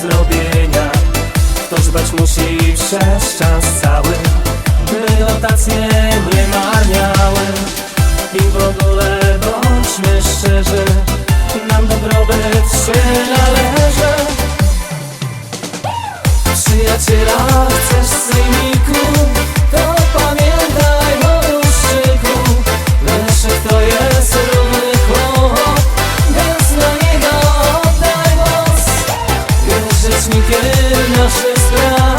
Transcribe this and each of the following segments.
zrobienia. Ktoś dbać musi przez czas cały By rotacje nie marniały. I w ogóle bądźmy szczerzy Nam dobrobyt się Jest rzecznikiem naszych spraw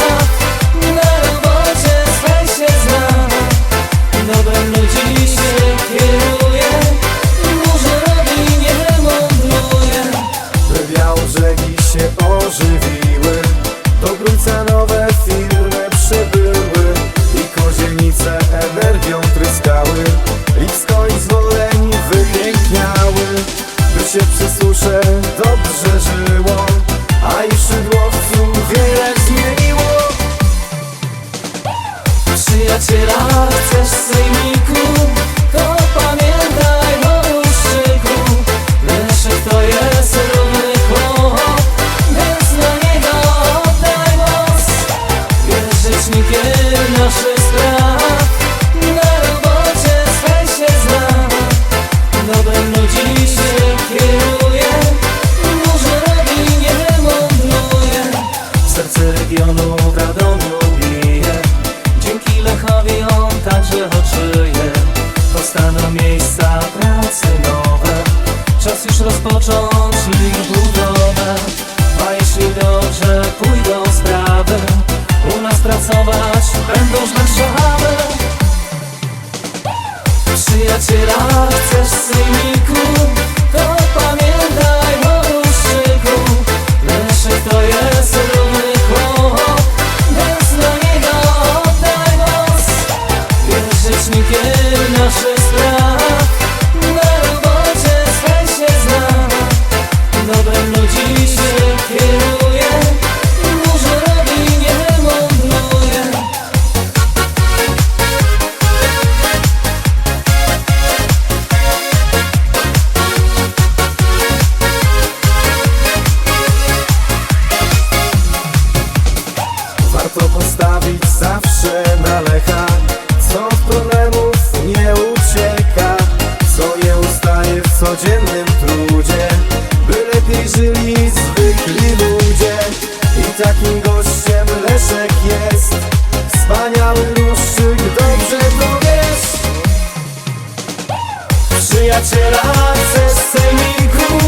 Przyjaciela chcesz syjniku To pamiętaj o ruszczyku Leszek to jest równy chłop Więc na niego oddaj głos. Jest rzecznikiem naszych rozpocząć ich budowę. A jeśli dobrze pójdą sprawy U nas pracować będą Warszawy Przyjaciela chcesz syjniku To pamiętaj o ruszczyku Leszek to jest równy Więc na niego oddaj głos. Jest rzecznikiem Warto postawić zawsze na lecha Przyjaciela chcesz sejmiku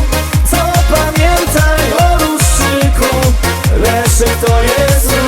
Co pamiętaj o ruszczyku Leszek to jest